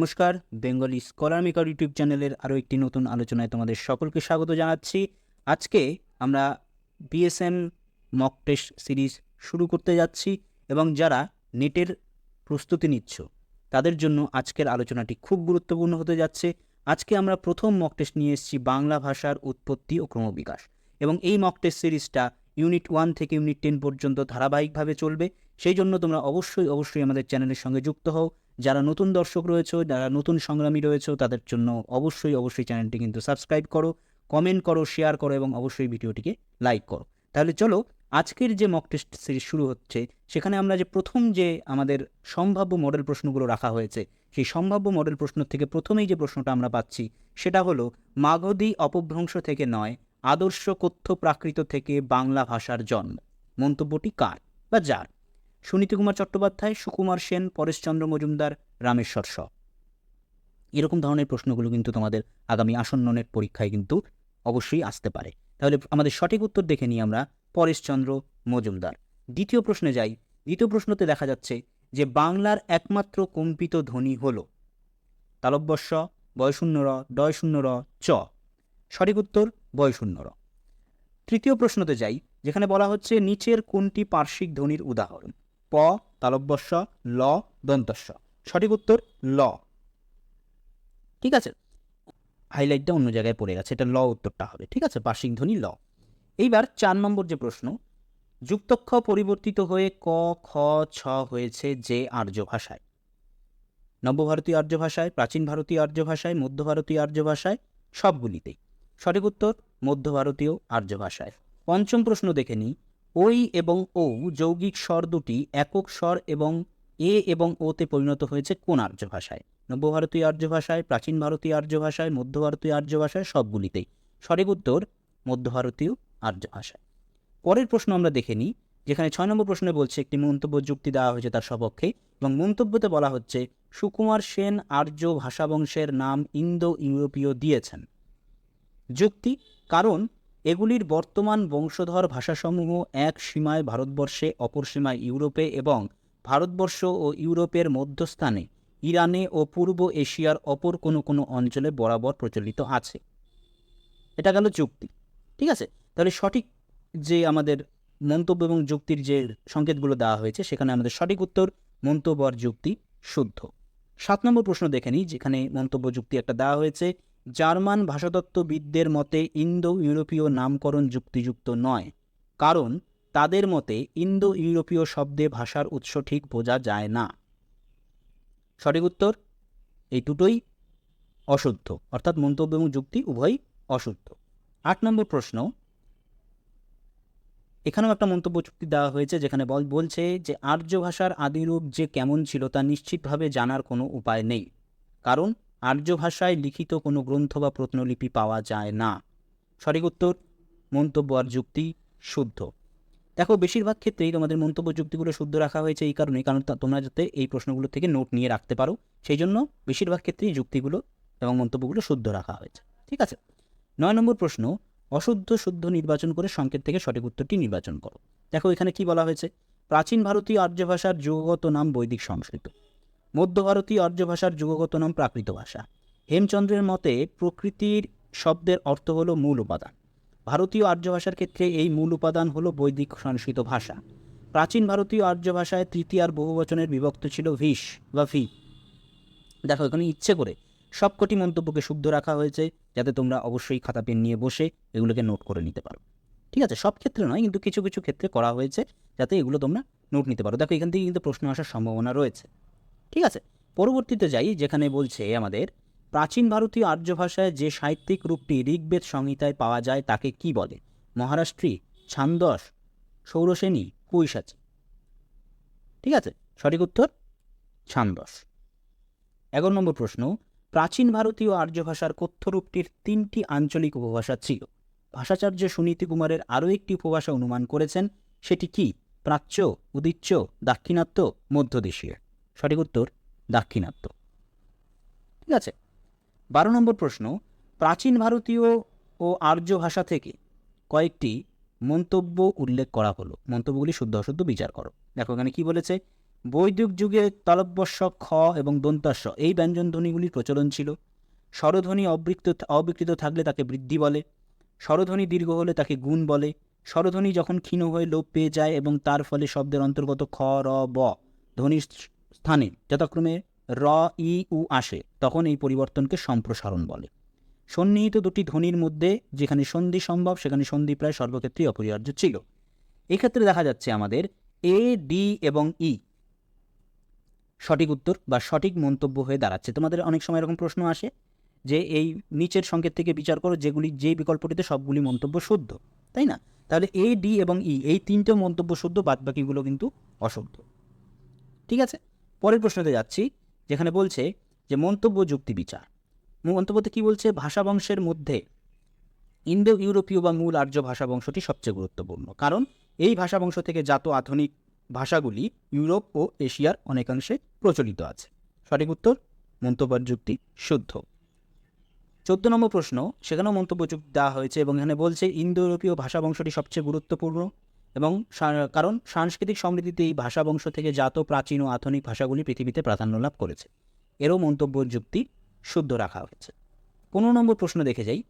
নমস্কার, Bengali scholar maker YouTube চ্যানেলের আরও একটি নতুন আলোচনায় তোমাদের সকলকে স্বাগত জানাচ্ছি। আজকে আমরা বিএসএম মক টেস্ট সিরিজ শুরু করতে যাচ্ছি এবং যারা নেটের প্রস্তুতি নিচ্ছ, তাদের জন্য আজকের আলোচনাটি খুব গুরুত্বপূর্ণ হতে যাচ্ছে। আজকে আমরা প্রথম মক টেস্ট নিয়ে এসেছি বাংলা ভাষার উৎপত্তি ও ক্রমবিকাশ এবং এই মক টেস্ট সিরিজটা ইউনিট ওয়ান থেকে ইউনিট টেন পর্যন্ত ধারাবাহিকভাবে চলবে। সেই জন্য তোমরা অবশ্যই অবশ্যই আমাদের চ্যানেলের সঙ্গে যুক্ত হও। যারা নতুন দর্শক রয়েছে, যারা নতুন সংগ্রামী রয়েছে, তাদের জন্য অবশ্যই অবশ্যই চ্যানেলটি কিন্তু সাবস্ক্রাইব করো, কমেন্ট করো, শেয়ার করো এবং অবশ্যই ভিডিওটিকে লাইক করো। তাহলে চলো, আজকের যে মক টেস্ট সিরিজ শুরু হচ্ছে, সেখানে আমরা যে প্রথম যে আমাদের সম্ভাব্য মডেল প্রশ্নগুলো রাখা হয়েছে, সেই সম্ভাব্য মডেল প্রশ্ন থেকে প্রথমেই যে প্রশ্নটা আমরা পাচ্ছি, সেটা হলো, মাগধী অপভ্রংশ থেকে নয়, আদর্শ কথ্য প্রাকৃত থেকে বাংলা ভাষার জন্ম। মন্তব্যটি কার বা যার? সুনীতি কুমার চট্টোপাধ্যায়, সুকুমার সেন পরেশচন্দ্র মজুমদার, রামেশ্বর স। এরকম ধরনের প্রশ্নগুলো কিন্তু তোমাদের আগামী আসন্ন নেট পরীক্ষায় কিন্তু অবশ্যই আসতে পারে। তাহলে আমাদের সঠিক উত্তর দেখে নিই আমরা পরেশচন্দ্র মজুমদার। দ্বিতীয় প্রশ্নে যাই। দ্বিতীয় প্রশ্নতে দেখা যাচ্ছে যে বাংলার একমাত্র কম্পিত ধ্বনি হল তালব্যস্য, বয়শূন্য র, ডয়শূন্য র, চ। সঠিক উত্তর, বয়শূন্য র। তৃতীয় প্রশ্নতে যাই, যেখানে বলা হচ্ছে নিচের কোনটি পার্শ্বিক ধ্বনির উদাহরণ? প তালব্যস্য, ল দন্তস্য। সঠিক উত্তর, ল। ঠিক আছে? হাইলাইটটা অন্য জায়গায় পড়ে গেছে, এটা ল উত্তরটা হবে। ঠিক আছে? পার্শ্বিক ধ্বনি, ল। এইবার চার নম্বর যে প্রশ্ন, যুক্তক্ষ পরিবর্তিত হয়ে ক, খ, ছ হয়েছে যে আর্য ভাষায়। নবভারতীয় আর্য ভাষায়, প্রাচীন ভারতীয় আর্য ভাষায়, মধ্য ভারতীয় আর্য ভাষায়, সবগুলিতেই। সঠিক উত্তর, মধ্য ভারতীয় আর্য ভাষায়। পঞ্চম প্রশ্ন দেখে নিই। ওই এবং ও যৌগিক স্বর দুটি একক স্বর এবং এ এবং ওতে পরিণত হয়েছে কোন আর্য ভাষায়? নব্য ভারতীয় আর্য ভাষায়, প্রাচীন ভারতীয় আর্য ভাষায়, মধ্য ভারতীয় আর্য ভাষায় সবগুলিতেই। সঠিক উত্তর মধ্য ভারতীয় আর্য ভাষায়। পরের প্রশ্ন আমরা দেখে নিই, যেখানে ছয় নম্বর প্রশ্নে বলছে, একটি মন্তব্য যুক্তি দেওয়া হয়েছে তার সপক্ষে এবং মন্তব্যতে বলা হচ্ছে, সুকুমার সেন আর্য ভাষাবংশের নাম ইন্দো ইউরোপীয় দিয়েছেন। যুক্তি, কারণ এগুলির বর্তমান বংশধর ভাষাসমূহ এক সীমায় ভারতবর্ষে, অপর সীমায় ইউরোপে এবং ভারতবর্ষ ও ইউরোপের মধ্যস্থানে, ইরানে ও পূর্ব এশিয়ার অপর কোনো কোনো অঞ্চলে বরাবর প্রচলিত আছে। এটা গেল যুক্তি ঠিক আছে? তাহলে সঠিক যে আমাদের মন্তব্য এবং যুক্তির যে সংকেতগুলো দেওয়া হয়েছে, সেখানে আমাদের সঠিক উত্তর, মন্তব্য আর যুক্তি শুদ্ধ। সাত নম্বর প্রশ্ন দেখে নিই, যেখানে মন্তব্য যুক্তি একটা দেওয়া হয়েছে জার্মান ভাষাতত্ত্ববিদদের মতে ইন্দো ইউরোপীয় নামকরণ যুক্তিযুক্ত নয়, কারণ তাদের মতে ইন্দো ইউরোপীয় শব্দে ভাষার উৎস ঠিক বোঝা যায় না। সঠিক উত্তর? এই দুটোই অশুদ্ধ, অর্থাৎ মন্তব্য এবং যুক্তি উভয়ই অশুদ্ধ। আট নম্বর প্রশ্ন। এখানেও একটা মন্তব্য চুক্তি দেওয়া হয়েছে যেখানে বল, বলছে যে আর্য ভাষার আদিরূপ যে কেমন ছিল তা নিশ্চিতভাবে জানার কোনো উপায় নেই, কারণ আর্য ভাষায় লিখিত কোনো গ্রন্থ বা প্রত্নলিপি পাওয়া যায় না। সঠিক উত্তর, মন্তব্য আর যুক্তি শুদ্ধ। দেখো, বেশিরভাগ ক্ষেত্রেই তোমাদের মন্তব্য যুক্তিগুলো শুদ্ধ রাখা হয়েছে এই কারণে কারণ তোমরা যাতে এই প্রশ্নগুলো থেকে নোট নিয়ে রাখতে পারো। সেই জন্য বেশিরভাগ ক্ষেত্রেই যুক্তিগুলো এবং মন্তব্যগুলো শুদ্ধ রাখা হয়েছে। ঠিক আছে? নয় নম্বর প্রশ্ন, অশুদ্ধ শুদ্ধ নির্বাচন করে সংকেত থেকে সঠিক উত্তরটি নির্বাচন করো। দেখো, এখানে কি বলা হয়েছে? প্রাচীন ভারতীয় আর্য ভাষার যুগগত নাম বৈদিক সংস্কৃত। মধ্য ভারতীয় আর্য ভাষার যুগগত নাম প্রাকৃত ভাষা। হেমচন্দ্রের মতে, প্রকৃতির শব্দের অর্থ হলো মূল উপাদান। ভারতীয় আর্য ভাষার ক্ষেত্রে এই মূল উপাদান হলো বৈদিক সংস্কৃত ভাষা। প্রাচীন ভারতীয় আর্য ভাষায় তৃতীয়ার বহুবচনের বিভক্ত ছিল ভিস বা ভি। দেখো, এখানে ইচ্ছে করে সবকটি মন্তব্যকে শুদ্ধ রাখা হয়েছে, যাতে তোমরা অবশ্যই খাতা পেন নিয়ে বসে এগুলোকে নোট করে নিতে পারো। ঠিক আছে, সব ক্ষেত্রে নয়, কিন্তু কিছু কিছু ক্ষেত্রে করা হয়েছে, যাতে এগুলো তোমরা নোট নিতে পারো। দেখো, এখান থেকে কিন্তু প্রশ্ন আসার সম্ভাবনা রয়েছে। ঠিক আছে? পরবর্তীতে যাই, যেখানে বলছে আমাদের, প্রাচীন ভারতীয় আর্য ভাষায় যে সাহিত্যিক রূপটি ঋগ্বেদ সংহিতায় পাওয়া যায় তাকে কি বলে? মহারাষ্ট্রী, ছান্দস, সৌরসেনী কৈশাচী ঠিক আছে? সঠিক উত্তর? ছান্দস। এগারো নম্বর প্রশ্ন, প্রাচীন ভারতীয় আর্য ভাষার কথ্য রূপটির তিনটি আঞ্চলিক উপভাষা ছিল। ভাষাচার্য সুনীতি কুমারের আরও একটি উপভাষা অনুমান করেছেন, সেটি কি? প্রাচ্য, উদিচ্য, দাক্ষিণাত্য মধ্যদেশীয় সঠিক উত্তর দাক্ষিণাত্য। ঠিক আছে? বারো নম্বর প্রশ্ন, প্রাচীন ভারতীয় ও আর্য ভাষা থেকে কয়েকটি মন্তব্য উল্লেখ করা হলো। মন্তব্যগুলি শুদ্ধ অশুদ্ধ বিচার করো। দেখো এখানে কি বলেছে? বৈদিক যুগে তালব্যস্য খ এবং দন্তাস্য, এই ব্যঞ্জন ধ্বনিগুলির প্রচলন ছিল। স্বরধ্বনি অবৃক্ত অবিকৃত থাকলে তাকে বৃদ্ধি বলে। স্বরধ্বনি দীর্ঘ হলে তাকে গুণ বলে। স্বরধ্বনি যখন ক্ষীণ হয়ে লোপ পেয়ে যায় এবং তার ফলে শব্দের অন্তর্গত খ, র, ব, ধ্বনির স্থানে যথাক্রমে র, ই, উ আসে, তখন এই পরিবর্তনকে সম্প্রসারণ বলে। সন্নিহিত দুটি ধ্বনির মধ্যে যেখানে সন্ধি সম্ভব, সেখানে সন্ধি প্রায় সর্বক্ষেত্রেই অপরিহার্য ছিল। এক্ষেত্রে দেখা যাচ্ছে আমাদের এ, ডি এবং ই। সঠিক উত্তর বা সঠিক মন্তব্য হয়ে দাঁড়াচ্ছে। তোমাদের অনেক সময় এরকম প্রশ্ন আসে যে এই নিচের সংকেত থেকে বিচার করো, যেগুলি যে বিকল্পটিতে সবগুলি মন্তব্য শুদ্ধ, তাই না? তাহলে এ, ডি এবং ই, এই তিনটে মন্তব্য শুদ্ধ, বাদবাকিগুলো কিন্তু অশুদ্ধ। ঠিক আছে? পরের প্রশ্নতে যাচ্ছি, যেখানে বলছে যে মন্তব্য যুক্তি বিচার। মন্তব্যতে কি বলছে? ভাষা বংশের মধ্যে ইন্দো ইউরোপীয় বা মূল আর্য ভাষা বংশটি সবচেয়ে গুরুত্বপূর্ণ। কারণ এই ভাষা বংশ থেকে জাত আধুনিক ভাষাগুলি ইউরোপ ও এশিয়ার অনেকাংশে প্রচলিত আছে। সঠিক উত্তর? মন্তব্যের যুক্তি শুদ্ধ। চোদ্দ নম্বর প্রশ্ন, সেখানেও মন্তব্য যুক্তি দেওয়া হয়েছে এবং এখানে বলছে ইন্দো ইউরোপীয় ভাষা বংশটি সবচেয়ে গুরুত্বপূর্ণ। এবং কারণ সাংস্কৃতিক সমৃদ্ধিতে এই ভাষা বংশ থেকে জাত প্রাচীন ও আধুনিক ভাষাগুলি পৃথিবীতে প্রাধান্য লাভ করেছে। এরও মন্তব্য যুক্তি শুদ্ধ রাখা হয়েছে। পনেরো নম্বর প্রশ্ন দেখে যাই।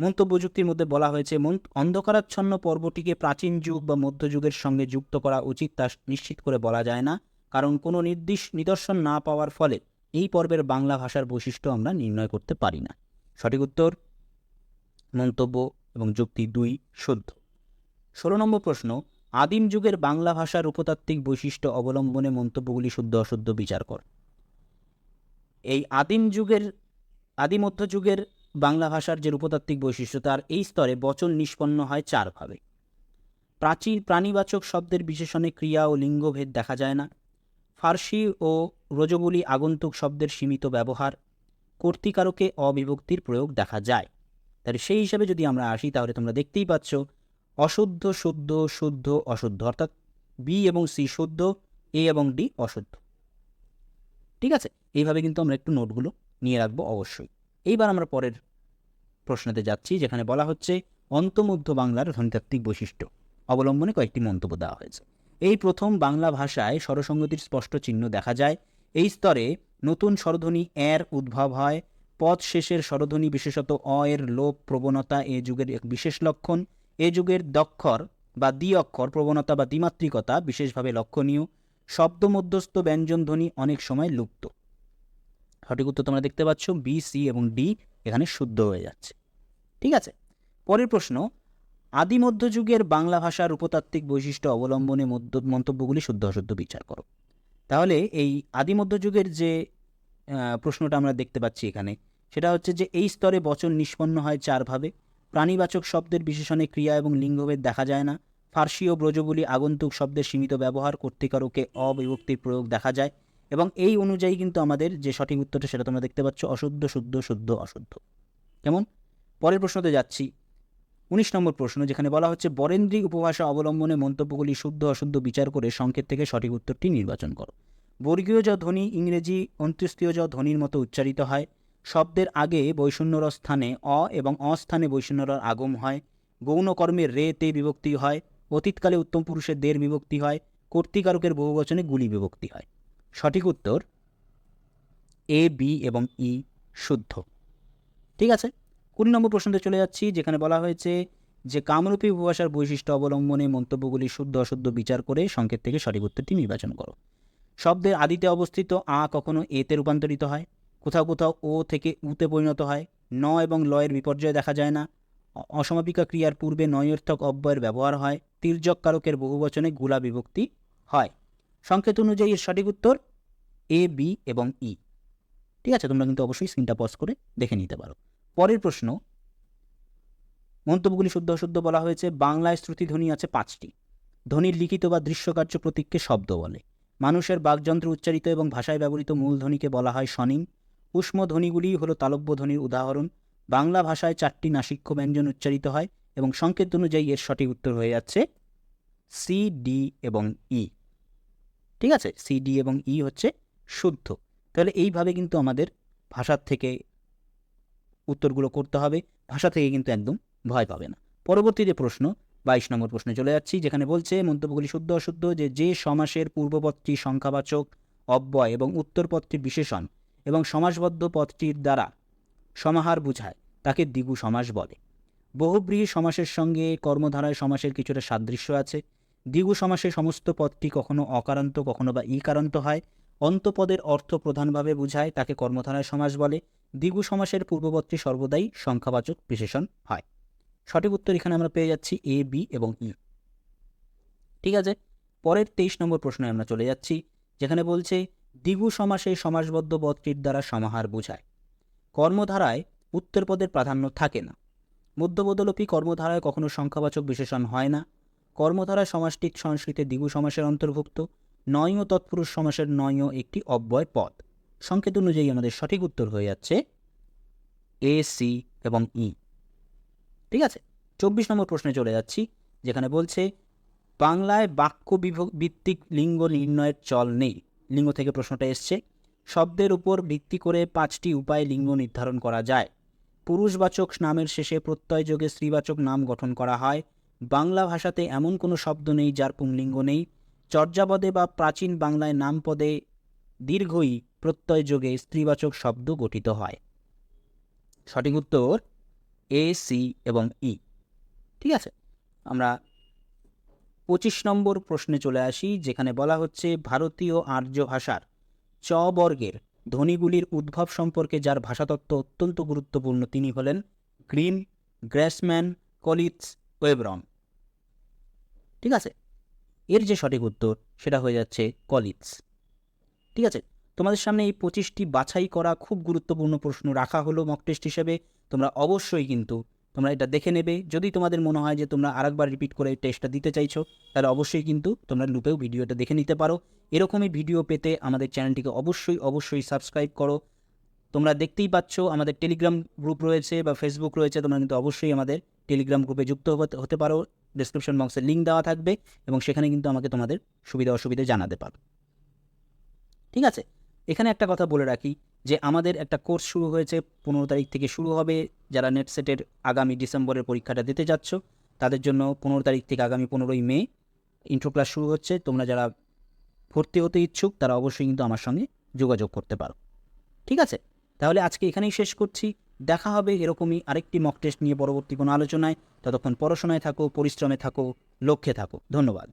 মন্তব্য যুক্তির মধ্যে বলা হয়েছে অন্ধকারাচ্ছন্ন পর্বটিকে প্রাচীন যুগ বা মধ্যযুগের সঙ্গে যুক্ত করা উচিত তা নিশ্চিত করে বলা যায় না। কারণ কোনো নির্দিষ্ট নিদর্শন না পাওয়ার ফলে এই পর্বের বাংলা ভাষার বৈশিষ্ট্য আমরা নির্ণয় করতে পারি না। সঠিক উত্তর মন্তব্য এবং যুক্তি দুই শুদ্ধ। ষোলো নম্বর প্রশ্ন, আদিম যুগের বাংলা ভাষার উপতাত্ত্বিক বৈশিষ্ট্য অবলম্বনে মন্তব্যগুলি শুদ্ধ অশুদ্ধ বিচার কর। এই আদিম যুগের আদি মধ্যযুগের বাংলা ভাষার যে রূপতাত্ত্বিক বৈশিষ্ট্য, তার এই স্তরে বচন নিষ্পন্ন হয় চারভাবে প্রাচীর প্রাণীবাচক শব্দের বিশেষণে ক্রিয়া ও লিঙ্গভেদ দেখা যায় না। ফার্সি ও রজগুলি আগন্তুক শব্দের সীমিত ব্যবহার কর্তিকারকে অবিভক্তির প্রয়োগ দেখা যায়। তাহলে সেই হিসাবে যদি আমরা আসি, তাহলে তোমরা দেখতেই পাচ্ছ অশুদ্ধ, শুদ্ধ শুদ্ধ, অশুদ্ধ, অর্থাৎ বি এবং সি শুদ্ধ এ এবং ডি অশুদ্ধ। ঠিক আছে? এইভাবে কিন্তু আমরা একটু নোটগুলো নিয়ে রাখব অবশ্যই। এইবার আমরা পরের প্রশ্নতে যাচ্ছি, যেখানে বলা হচ্ছে অন্তমধ্য বাংলার ধ্বনিতাত্ত্বিক বৈশিষ্ট্য। অবলম্বনে কয়েকটি মন্তব্য দেওয়া হয়েছে। এই প্রথম বাংলা ভাষায় স্বরসঙ্গতির স্পষ্ট চিহ্ন দেখা যায়। এই স্তরে নতুন স্বরধ্বনি এর উদ্ভব হয়। পদ শেষের স্বরধ্বনি বিশেষত অ এর লোপ, প্রবণতা এ যুগের এক বিশেষ লক্ষণ। এ যুগের দক্ষর বা দ্বি অক্ষর প্রবণতা বা দ্বিমাত্রিকতা, বিশেষভাবে লক্ষণীয় শব্দ মধ্যস্থ ব্যঞ্জনধ্বনি অনেক সময় লুপ্ত। সঠিক উত্তর তোমরা দেখতে পাচ্ছ বি সি এবং ডি এখানে শুদ্ধ হয়ে যাচ্ছে। ঠিক আছে? পরের প্রশ্ন আদি মধ্যযুগের বাংলা ভাষার উপতাত্ত্বিক বৈশিষ্ট্য অবলম্বনে মধ্য, মন্তব্যগুলি শুদ্ধ অশুদ্ধ বিচার করো। তাহলে এই আদি মধ্যযুগের যে প্রশ্নটা আমরা দেখতে পাচ্ছি এখানে, সেটা হচ্ছে যে এই স্তরে বচন নিষ্পন্ন হয় চারভাবে প্রাণীবাচক শব্দের বিশেষণে ক্রিয়া এবং লিঙ্গভেদ দেখা যায় না। ফার্সি ও ব্রজগুলি আগন্তুক শব্দের সীমিত ব্যবহার কর্তিকারকে অবিভক্তির প্রয়োগ দেখা যায় এবং এই অনুযায়ী কিন্তু আমাদের যে সঠিক উত্তরটা সেটা তোমরা দেখতে পাচ্ছ, অশুদ্ধ, শুদ্ধ শুদ্ধ, অশুদ্ধ। কেমন? পরের প্রশ্নতে যাচ্ছি। উনিশ নম্বর প্রশ্ন, যেখানে বলা হচ্ছে বরেন্দ্রী উপভাষা অবলম্বনে মন্তব্যগুলি শুদ্ধ, অশুদ্ধ বিচার করে সংকেত থেকে সঠিক উত্তরটি নির্বাচন করো। বর্গীয় জ ধ্বনি ইংরেজি, অন্ত্যেষ্টীয় জ ধ্বনির মতো উচ্চারিত হয়। শব্দের আগে বৈষণ্যর স্থানে অ এবং অস্থানে বৈষণ্যর আগম হয়। গৌণকর্মে রে তে বিভক্তি হয়। অতীতকালে উত্তম পুরুষের দের বিভক্তি হয়। কর্তিকারকের বহুবচনে গুলি বিভক্তি হয়। সঠিক উত্তর? এ, বি এবং ই শুদ্ধ। ঠিক আছে? কুড়ি নম্বর প্রশ্নতে চলে যাচ্ছি, যেখানে বলা হয়েছে যে কামরূপী উপভাষার বৈশিষ্ট্য অবলম্বনে মন্তব্যগুলি শুদ্ধ, অশুদ্ধ বিচার করে সংকেত থেকে সঠিক উত্তরটি নির্বাচন করো। শব্দের আদিতে অবস্থিত আ কখনো এতে রূপান্তরিত হয়? কোথাও কোথাও ও থেকে উতে পরিণত হয়। ন এবং লয়ের বিপর্যয় দেখা যায় না। অসমাপিকা ক্রিয়ার পূর্বে নয়র্থক অব্যয়ের ব্যবহার হয়। তির্যক কারকের বহুবচনে গুলা বিভক্তি হয়। সংকেত অনুযায়ী এর সঠিক উত্তর এ, বি এবং ই। ঠিক আছে, তোমরা কিন্তু অবশ্যই স্ক্রিনটা পজ করে দেখে নিতে পারো। পরের প্রশ্ন। মন্তব্যগুলি শুদ্ধ অশুদ্ধ বলা হয়েছে। বাংলায় শ্রুতি ধ্বনি আছে পাঁচটি। ধ্বনির লিখিত বা দৃশ্যকার্য প্রতীককে শব্দ বলে। মানুষের বাকযন্ত্র উচ্চারিত এবং ভাষায় ব্যবহৃত মূল ধ্বনিকে বলা হয় স্বনিম। ধ্বনিগুলি হল তালব্য ধ্বনির উদাহরণ। বাংলা ভাষায় চারটি নাসিক্য ব্যঞ্জন উচ্চারিত হয় এবং সংকেত অনুযায়ী এর সঠিক উত্তর হয়ে যাচ্ছে সি ডি এবং ই ঠিক আছে? সি ডি এবং ই হচ্ছে শুদ্ধ। তাহলে এইভাবে কিন্তু আমাদের ভাষার থেকে উত্তরগুলো করতে হবে। ভাষা থেকে কিন্তু একদম ভয় পাবে না। পরবর্তী যে প্রশ্ন, বাইশ নম্বর প্রশ্নে চলে যাচ্ছি, যেখানে বলছে, মন্তব্যগুলি শুদ্ধ অশুদ্ধ, যে যে সমাসের পূর্বপদটি সংখ্যাবাচক, অব্যয় এবং উত্তরপদটি বিশেষণ এবং সমাসবদ্ধ পদটির দ্বারা সমাহার বুঝায়, তাকে দ্বিগু সমাস বলে। বহুব্রীহি সমাসের সঙ্গে কর্মধারায় সমাসের কিছুটা সাদৃশ্য আছে। দ্বিগু সমাসে সমস্ত পদটি কখনো অকারান্ত, কখনো বা ইকারান্ত হয়। অন্তপদের অর্থ প্রধানভাবে বুঝায়, তাকে কর্মধারায় সমাস বলে। দ্বিগু সমাসের পূর্ববর্তী সর্বদাই সংখ্যাবাচক বিশেষণ হয়। সঠিক উত্তর এখানে আমরা পেয়ে যাচ্ছি এ বি এবং ই ঠিক আছে? পরের তেইশ নম্বর প্রশ্নে আমরা চলে যাচ্ছি, যেখানে বলছে দ্বিগু সমাসে সমাসবদ্ধ পদটির দ্বারা সমাহার বোঝায়। কর্মধারায় উত্তরপদের প্রাধান্য থাকে না। মধ্যবদলোপী কর্মধারায় কখনো সংখ্যাবাচক বিশেষণ হয় না। কর্মধারা সমাসটি সংস্কৃতে দ্বিগু সমাসের অন্তর্ভুক্ত, নয় ও তৎপুরুষ সমাসের নয় একটি অব্যয় পদ। সংকেত অনুযায়ী আমাদের সঠিক উত্তর হয়ে যাচ্ছে এ, সি এবং ই। ঠিক আছে? চব্বিশ নম্বর প্রশ্নে চলে যাচ্ছি, যেখানে বলছে, বাংলায় বাক্য ভিত্তিক লিঙ্গ নির্ণয়ের চল নেই। লিঙ্গ থেকে প্রশ্নটা এসছে। শব্দের উপর ভিত্তি করে পাঁচটি উপায়ে লিঙ্গ নির্ধারণ করা যায়। পুরুষবাচক নামের শেষে প্রত্যয় যোগে স্ত্রীবাচক নাম গঠন করা হয়। বাংলা ভাষাতে এমন কোনো শব্দ নেই যার পুংলিঙ্গ নেই। চর্যাপদে বা প্রাচীন বাংলায় নাম পদে দীর্ঘই প্রত্যয় যোগে স্ত্রীবাচক শব্দ গঠিত হয়। সঠিক উত্তর, এ, সি এবং ই। ঠিক আছে? আমরা পঁচিশ নম্বর প্রশ্নে চলে আসি, যেখানে বলা হচ্ছে ভারতীয় আর্য ভাষার চ বর্গের ধ্বনিগুলির উদ্ভব সম্পর্কে যার ভাষাতত্ত্ব অত্যন্ত গুরুত্বপূর্ণ তিনি হলেন গ্রিন, গ্র্যাসম্যান কলিটস ওয়েব্রন ঠিক আছে? এর যে সঠিক উত্তর, সেটা হয়ে যাচ্ছে কলিটস ঠিক আছে? তোমাদের সামনে এই পঁচিশটি বাছাই করা খুব গুরুত্বপূর্ণ প্রশ্ন রাখা হলো মক টেস্ট হিসেবে, তোমরা অবশ্যই কিন্তু তোমরা এটা দেখে নেবে। যদি তোমাদের মনে হয় যে তোমরা আরেকবার রিপিট করে টেস্টটা দিতে চাইছো, তাহলে অবশ্যই কিন্তু তোমরা লুপেও ভিডিওটা দেখে নিতে পারো। এরকমই ভিডিও পেতে আমাদের চ্যানেলটিকে অবশ্যই অবশ্যই সাবস্ক্রাইব করো। তোমরা দেখতেই পাচ্ছ আমাদের টেলিগ্রাম গ্রুপ রয়েছে বা ফেসবুক রয়েছে, তোমরা কিন্তু অবশ্যই আমাদের টেলিগ্রাম গ্রুপে যুক্ত হতে- হতে পারো। ডিসক্রিপশন বক্সে লিঙ্ক দেওয়া থাকবে এবং সেখানে কিন্তু আমাকে তোমাদের সুবিধা অসুবিধা জানাতে পারো। ঠিক আছে? এখানে একটা কথা বলে রাখি যে আমাদের একটা কোর্স শুরু হয়েছে, পনেরো তারিখ থেকে শুরু হবে। যারা নেট সেটের আগামী ডিসেম্বরের পরীক্ষাটা দিতে যাচ্ছ, তাদের জন্য পনেরো তারিখ থেকে আগামী পনেরোই মে ইন্ট্রো ক্লাস শুরু হচ্ছে। তোমরা যারা ভর্তি হতে ইচ্ছুক, তারা অবশ্যই কিন্তু আমার সঙ্গে যোগাযোগ করতে পারো। ঠিক আছে? তাহলে আজকে এখানেই শেষ করছি। দেখা হবে এরকমই আরেকটি মক টেস্ট নিয়ে পরবর্তী কোনো আলোচনায়। ততক্ষণ পড়াশোনায় থাকো, পরিশ্রমে থাকো, লক্ষ্যে থাকো। ধন্যবাদ।